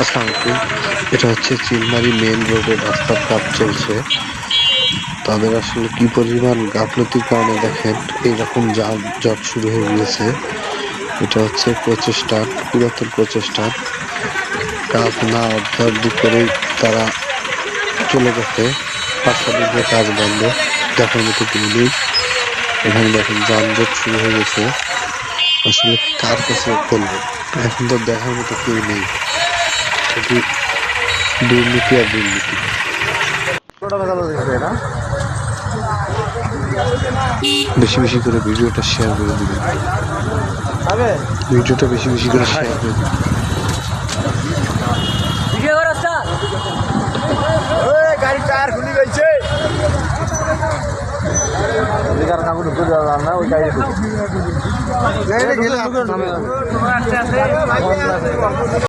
আসসালামু আলাইকুম এটা হচ্ছে চিলমারি মেন রোডের রাস্তার কাজ চলছে। তাদের আসলে কি পরিমাণ গাফলতির কারণে দেখেন, এইরকম জট শুরু হয়ে গিয়েছে। এটা হচ্ছে প্রচেষ্টা পুরাতন প্রচেষ্টা কাজ না অর্ধার্ধি করেই তারা চলে গেছে। দিনের কাজ বন্ধ। দেখার মতো কেউ নেই। এখানে দেখেন যানজট শুরু হয়ে গেছে। আসলে কার কাছে বলব? এখন তো দেখার মতো কেউ নেই। দুর্নীতি আর দুর্নীতি। বেশি বেশি করে ভিডিওটা শেয়ার করে দিবেন। ভিডিওটা বেশি বেশি করে শেয়ার করে দেওয়া না ওই গাড়ি